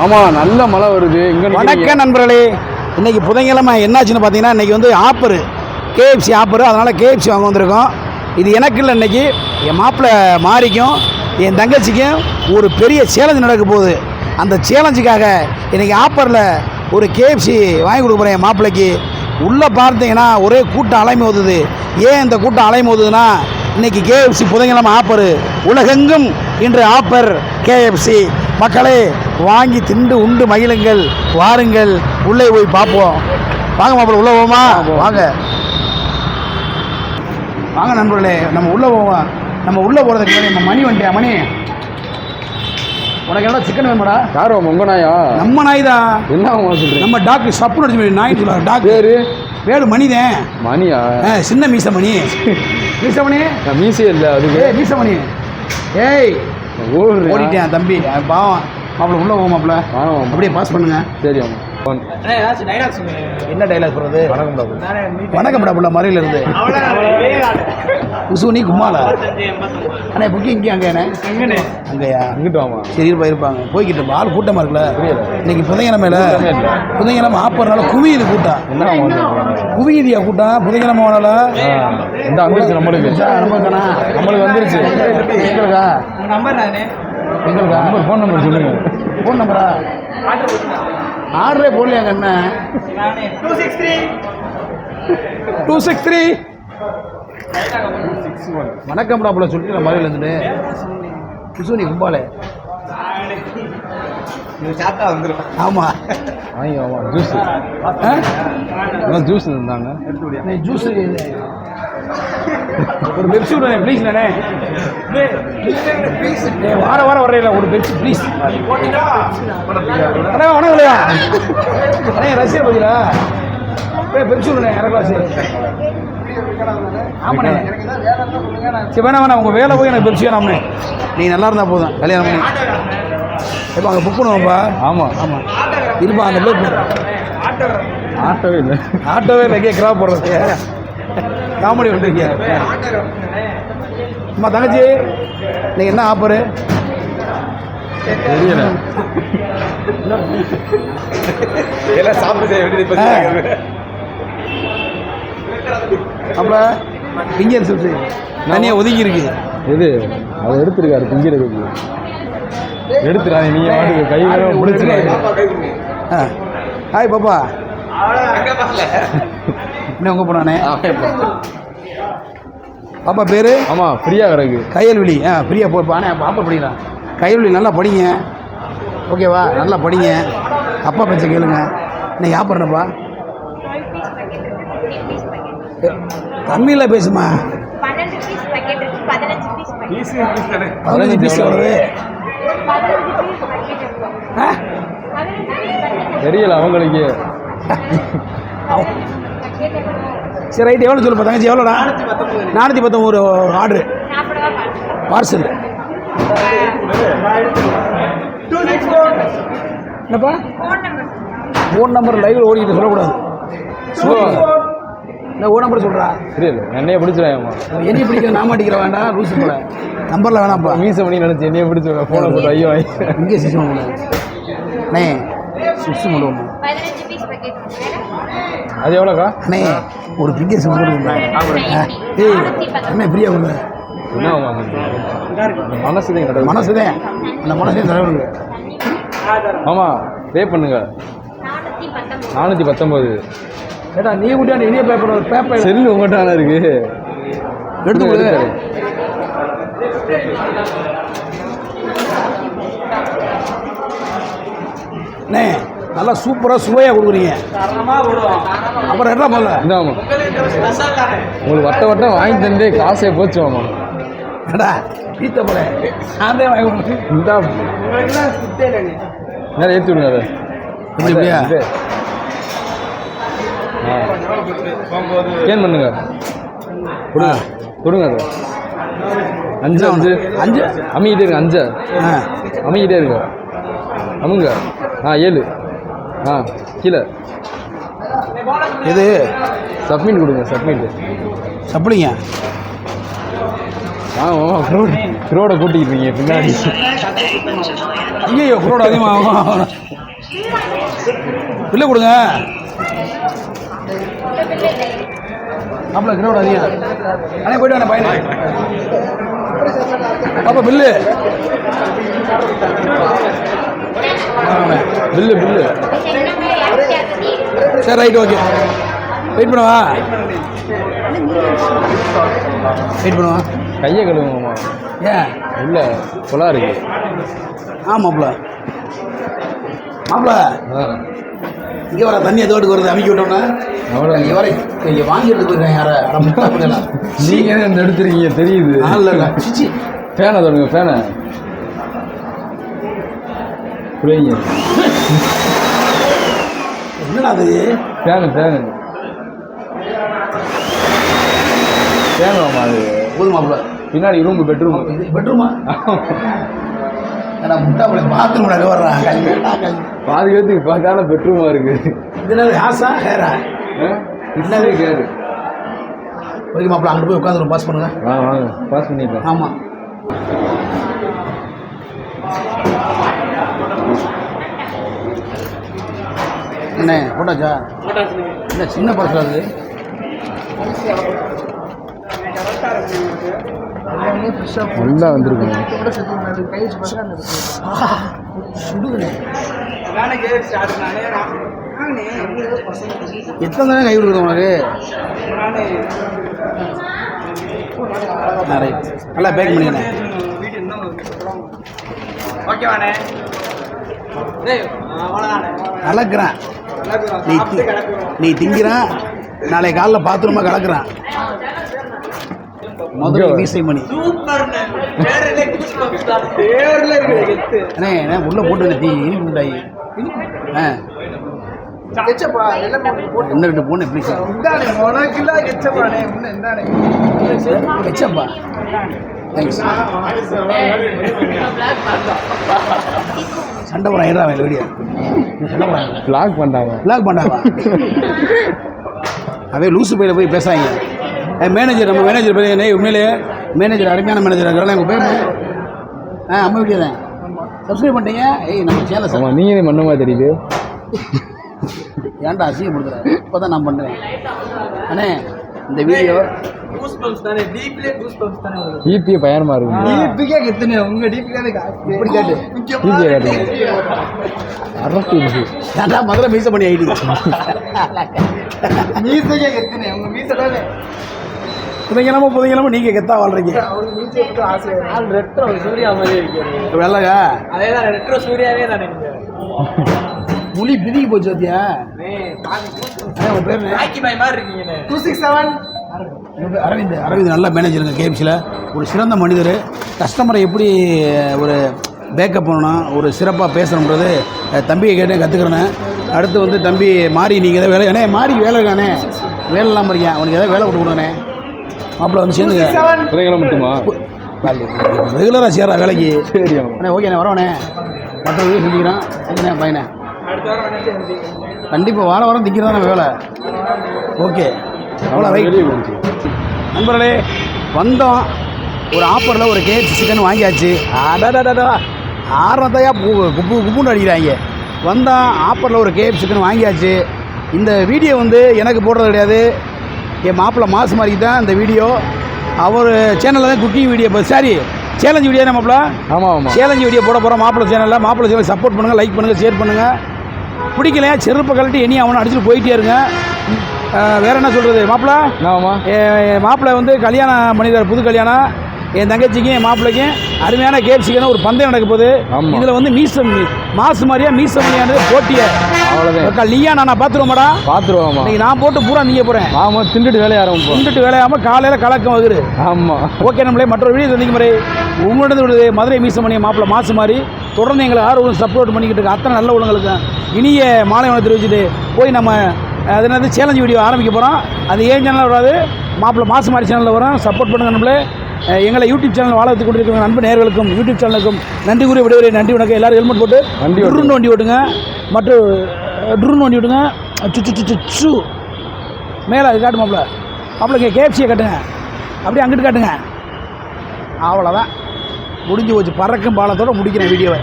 ஆமா நல்ல மழை வருது. வணக்கம் நண்பர்களே. இன்னைக்கு புதன்கிழமை என்னாச்சுன்னு பார்த்தீங்கன்னா இன்னைக்கு வந்து ஆப்பர். KFC offer. அதனால் கேஎஃப்சி வாங்க வந்திருக்கோம். இது எனக்கு இல்லை இன்னைக்கு. என் மாப்பிள்ளை மாறிக்கும் என் தங்கச்சிக்கும் ஒரு பெரிய சேலஞ்சு நடக்க போகுது. அந்த சேலஞ்சுக்காக இன்னைக்கு ஆப்பரில் ஒரு கேஎஃப்சி வாங்கி கொடுக்க என் மாப்பிள்ளைக்கு உள்ளே பார்த்தீங்கன்னா ஒரே கூட்டம் அலைமோதுது ஏன் இந்த கூட்டம் அலைமோதுதுன்னா இன்னைக்கு கேஎஃப்சி புதன்கிழமை ஆப்பர். உலகெங்கும் இன்று ஆப்பர் கேஎஃப்சி மக்களே வாங்கி திண்டு உண்டு மகிழுங்கள் வாருங்கள். உள்ளே போய் பார்ப்போம். வாங்க மாப்பிள்ள உள்ளே போமா வாங்க. வாங்க நண்பர்களே நம்ம உள்ளே போவோம்? நம்ம உள்ளே போகிறதுக்கு முன்னாடி நம்ம மணி வந்துட்டியா மணி. உனக்கு என்ன சிக்கன் வேணுமாடா? யாரோ உங்க நாயா? நம்ம நாய் தான் என்ன சொல்றீங்க? நம்ம டாக்டர் சப்புன்னு அடிச்சு நாய் சொல்லுவாங்க டாக்டர் பேரு? வேடு மணிதான் மணியா? சின்ன மீச மணி மீச இல்ல அதுக்கு. ஏய் மீச மணி ஏய் ஓடிட்டேன் தம்பி. பாவம். மாப்பிள்ள உள்ள போவோம் மாப்பிள்ள. அப்படியே பாஸ் பண்ணுங்க. சரி ஆமா என்ன டைலாக் சொல்றது? வணக்கம் பாபு. வணக்கம் புள்ள மறையில இருந்து. உசுனி கும்மாலா அண்ணே புக்கிங் இங்கே அங்கே அங்கேயா இங்கிட்டு வாமா. சரி இருப்பா இருப்பாங்க போய்கிட்டு ஆள் கூட்டமா இருக்குல்ல. இன்னைக்கு இல்ல. புதன்கிழமை ஆப்பறனால குவியுது கூட்டம்? குவியுதியா கூட்டம்? புதன்கிழமை ஆனால? ஆ, இந்த வந்துருச்சு நம்மளுக்கு. நமக்கானா நம்மளுக்கு வந்துருச்சு. எங்களுக்கா? எங்களுக்கு? நம்பர் ஃபோன் நம்பர் சொல்லுங்க. ஃபோன் நம்பரா ஆர்டரே போடலையாங்க அண்ணன் டூ சிக்ஸ் த்ரீ வணக்கம் டாப்புல சொல்லிட்டு நான் மதுரையில் இருந்துட்டு கிசுனி கும்பாலே ஆமா. வாங்கி ஆமா ஜூஸ் ஆ? ஜூஸ் இருந்தாங்க. நீ ஜூஸ் ஒரு பெப்சி விடுங்க ப்ளீஸ் நானே. வார வாரம் வர்றேன் ஒரு பெப்சி ப்ளீஸ் அண்ணா வணக்கம் இல்லையா அண்ணே ரசிகர் பதிலா ஏய் பெப்சி விடுங்க அரை கிளாஸ் ஆமாண்ணே. சரி வேணாம் வேணாம் உங்கள் வேலை போய் எனக்கு பெப்சி வேணாம்ண்ணே நீ நல்லா இருந்தால் போதும் கல்யாணம் பண்ணி. இப்போ அங்கே புக் பண்ணுவோம்ப்பா. ஆமா ஆமாம் இருப்பா அந்த பிளேட் ஆட்டோவே இல்லை. ஆட்டோவே இல்லை கேட்குறா போடுறது காமெடி பண்ணுறீங்க அம்மா தங்கச்சி நீங்கள் என்ன ஆஃபரு தெரியல. அப்போ பிங்கர் சிப்ஸு தனியாக ஒதுங்கி இருக்கு எது அதை எடுத்துருக்காரு திங்கிறதுக்கு எடுத்துறாங்க நீங்க வாட்டுக்கு கை வேற முடிச்சிருக்காங்க ஆ. ஹாய் பாப்பா. என்ன உங்க போனானே பாப்பா பேர்? ஆமா ஃப்ரீயா கிடக்கு. கையல்வெளி. ஆ ஃப்ரீயாக போ பானே பாப்பா படிக்கலாம் கையல்வெளி நல்லா படிங்க. ஓகேவா? நல்லா படிங்க. அப்பா பேச்ச கேளுங்க. இன்னைக்கு ஆப்பறனப்பா தமிழில் பேசுமா? பதினஞ்சு பீஸ் எவ்வளவு பதினஞ்சு பீஸ் சரி ரைட் எவ்வளோ சொல்லுப்பா தங்கச்சி எவ்வளோடா நானூற்றி பத்தொம்பது ஒரு ஆர்டரு பார்சல் என்னப்பா? ஃபோன் நம்பர் ஃபோன் நம்பர் லைவில் ஓடிக்கிட்டு சொல்லக்கூடாது. இந்த ஓ நம்பர் சொல்கிறா தெரியல என்னைய பிடிச்சிருவாங்க என்னைய பிடிக்கிற நான் மாட்டிக்கிற வேண்டாம் ரூல்ஸ் போல நம்பரில் வேணாம்ப்பா. மீச பண்ணி நினைச்சு என்னைய பிடிச்சிருவாங்க போன போட்டு ஐயோ வாங்கி இங்கே சிஸ்டம் பண்ணு. அண்ணே அது எவ்வளோக்கா? அண்ணே ஒரு பிங்கர் சிம் கொண்டு வரணும் ஏய் அண்ணே ஃப்ரீயா கொடுங்க. மனசுதான் கிடையாது மனசுதான் அந்த மனசையும் தலைவருங்க ஆமா பே பண்ணுங்க. நானூற்றி பத்தொம்பது. ஏடா நீ கூட்டியா இனிய பேப்பர் ஒரு பேப்பர் செல்லு உங்கள்கிட்ட இருக்கு. எடுத்து கொடு. அண்ணே நல்லா சூப்பராக சுவையாக கொடுக்குறீங்க. அப்புறம் என்ன முதல்ல இந்தாமா உங்களுக்கு வட்ட வட்டம் வாங்கி தந்தே காசே போச்சு ஆமா ஏடா பீத்த போல? நான் வாங்கி இந்தா. நேரம் ஏற்றி விடுங்க அதை. ஆ. ஸ்கேன் பண்ணுங்க. கொடுங்க. கொடுங்க அதை. அஞ்சு அஞ்சு. அஞ்சு? அமைக்கிட்டே இருங்க அஞ்சு. ஆ. அமைக்கிட்டே இருங்க அமுங்க. ஆ ஏழு. ஆ கீழே. இது சப்மிட் கொடுங்க சப்மிட். சப்பிளிங்க ஆ ஆமாம் க்ரோட க்ரோட கூட்டிக்கிட்டு இருக்கீங்க பின்னாடி. ஐயோ குரோட அதிகமாகும்? பில்லு கொடுங்க. மாப்பிள்ள கிரௌட் அதிகம். அண்ணே போயிட்டு வரேன் பையனை. பாப்பா பில்லு. Bill bill. சரி ரைட் ஓகே வெயிட் பண்ணவா? வெயிட் பண்ணுவா? கையை கழுவுங்கம்மா ஏன்? உள்ள குலா இருக்கு. ஆ ஆ. இங்கே வர தண்ணி எதோடு வருது அமைக்க விட்டோம்னா? அவ்வளோ இங்கே வர இங்கே வாங்கிட்டு போயிருக்கேன் யாரை? அட முட்டா பண்ணலாம் நீங்க என்ன எடுத்துருக்கீங்க தெரியுது. இல்லை இல்லை. ஃபேனை தொடங்க ஃபேனை. புரியுங்க என்னடா அது ஃபேனு ஃபேன் வாமா அது. போதும் மாப்பிள்ள பின்னாடி ரூம் பெட்ரூம் பெட்ரூமா ஏடா முட்டா பண்ண பாத்ரூம் அங்கே வர்றா கல்வி கல்வி பாதி பேத்துக்கு பார்த்தால பெட்ரூமா இருக்கு. இது என்னது ஹாஸா ஹேரா? என்னவே கேடு. ஓகே மாப்பிள்ள அங்கே போய் உட்காந்துரும் பாஸ் பண்ணுங்க. ஆ வாங்க. பாஸ் பண்ணிக்கலாம். ஆமாம் என்ன போட்டாச்சா? இல்லை சின்ன பர்சல் அது? நல்லா வந்திருக்கும் சுடுதுண்ணே. எத்தனை நேரம் கை கொடுக்குது உனக்கு? நல்லா பேக் பண்ணிக்கிறேன் கலக்குறேன் நீ தி- நீ திங்கிறான் நாளை காலைல பாத்ரூமா கலக்குறான் முதல்ல மீசை மணி. அண்ணே அண்ணே உள்ள போட்டு தீ இனிப்பு மிட்டாயி ஆ. என்ன ரெண்டு போன எப்படி சார்? வீடியோ. சண்டை போடுறான் லாக் பண்ணிட்டாங்க பிளாக் பண்ணாவா அவன் லூசு பையில போய் பேசாங்க மேனேஜர் நம்ம மேனேஜர் போய் உண்மையிலேயே மேனேஜர் அருமையான மேனேஜர் இருக்கிறாங்க உங்கள் பேர்? ஆ அம்மா வீடியோ தான். சப்ஸ்கிரைப் பண்ணிட்டீங்க? ஏய் நம்ம சேனல் ஆமா நீங்க மண்ணமா தெரியுது. ஏன்டா அசிங்கப்படுத்துற இப்போ தான் நான் பண்ணுறேன் அண்ணே இந்த வீடியோ ஈபிய பயணமா இருக்கும் இப்படி கேட்டு. ஈபிய காட்டுங்க அறுபத்தி அஞ்சு ஏன்டா மதுரை மீச பண்ணி ஆயிடுது புதைங்கலாம புதைங்கலாம நீங்கள் கெத்தா வாழ்றீங்க. வெள்ளையா? புலி பிதிக்கி போச்சு உங்கள் பேர் என்ன? உங்க பேர் அரவிந்த் அரவிந்த் நல்ல மேனேஜருங்க கேஎஃப்சியில் ஒரு சிறந்த மனிதர். கஸ்டமரை எப்படி ஒரு பேக்கப் பண்ணணும் ஒரு சிறப்பாக பேசணுன்றது தம்பியை கேட்டு கற்றுக்கிறேன் அடுத்து வந்து தம்பி மாறி நீங்கள் எதாவது வேலை அண்ணே மாறி வேலை இருக்கானே வேலை இல்லாமல் இருக்கேன் அவனுக்கு எதாவது வேலை கொடுத்து கொடுங்கண்ணே மாப்பிள்ள வந்து சேர்ந்துங்க மட்டுமா ரெகுலராக சேர்றா வேலைக்கு. சரி அண்ணே ஓகேண்ணே வரவண்ணே மற்ற வீடு செஞ்சுக்கிறான் சரிண்ணே பையனே கண்டிப்பாக வாரம் வாரம் திங்கிறதானே வேலை. ஓகே நண்பர்களே வந்தோம். ஒரு ஆஃபரில் ஒரு கேஎஃப்சி சிக்கன் வாங்கியாச்சு. அடடடடா. ஆரத்தையா குப்பு குப்புன்னு அடிக்கிறாங்க வந்தோம் ஆஃபரில் ஒரு கேஎஃப் சிக்கன் வாங்கியாச்சு. இந்த வீடியோ வந்து எனக்கு போடுறது கிடையாது. என் மாப்பிள்ளை மாசு மாதிரி தான் இந்த வீடியோ அவர் சேனலில் தான் குக்கிங் வீடியோ இப்போ சரி சேலஞ்ச் வீடியோ தான் மாப்பிள்ள? ஆமா ஆமா. சேலஞ்ச் வீடியோ போட போகிறோம் மாப்பிள்ளை சேனலில் மாப்பிள்ளை சேனல் சப்போர்ட் பண்ணுங்கள் லைக் பண்ணுங்கள் ஷேர் பண்ணுங்கள் பிடிக்கலையா? செருப்பை கழட்டி இனி அவனை அடிச்சுட்டு போயிட்டே இருங்க. வேற என்ன சொல்கிறது மாப்பிள்ளை ஆமா என் மாப்பிள்ளை வந்து கல்யாணம் பண்ணிடுறார் புது கல்யாணம். என் தங்கச்சிக்கும் என் மாப்பிள்ளைக்கும் அருமையான கேப்சிக்கான ஒரு பந்தயம் நடக்க போகுது. இதில் வந்து மீசம் மாசு மாதிரியா மீசம் மணியானது போட்டிய. அவ்வளோதான் நீயா நான் பார்த்துருவோமாடா பார்த்துருவோமா இன்னைக்கு நான் போட்டு பூரா நீங்க போகிறேன் ஆமா திண்டுட்டு வேலைய ஆரம்பிப்போம். கொண்டுட்டு வேலையாம காலையில் கலக்கம் வகுரு ஆமா. ஓகே நம்மளே மற்றொரு வீடியோ சந்திக்கும் முறை. உங்களிடம் விடுது மதுரை மீசமணிய மாப்பிள்ளை மாசு மாதிரி. தொடர்ந்து எங்களை ஆர்வம் சப்போர்ட் பண்ணிக்கிட்டு இருக்க அத்தனை நல்ல உள்ளங்களுக்கு இனிய மாலை தெரிவிச்சுட்டு போய் நம்ம அது என்னது? சேலஞ்ச் வீடியோ ஆரம்பிக்க போகிறோம் அது ஏன் சேனலில் வராது? மாப்பிள்ளை மாசு மாதிரி சேனலில் வரும். சப்போர்ட் பண்ணுங்க நம்மளே. எங்களை யூடியூப் சேனல் வாழ வைத்துக் கொண்டிருக்கிற நண்பு நேர்களுக்கும் யூடியூப் சேனலுக்கும் நன்றி கூறி விடுவரை நன்றி வணக்கம். எல்லாரும் ஹெல்மெட் போட்டு வண்டி. ட்ருன்னு வண்டி ஓட்டுங்க. மற்றும் ட்ருன்னு வண்டி ஓட்டுங்க. சு சு சு மேலே அது காட்டு மாப்பிள்ள. மாப்பிள்ள இங்கே கேப்சியை கட்டுங்க. அப்படியே அங்கிட்டு காட்டுங்க. அவ்வளோதான் முடிஞ்சு போச்சு. பறக்கும் பாலத்தோட முடிக்கிறேன் வீடியோவை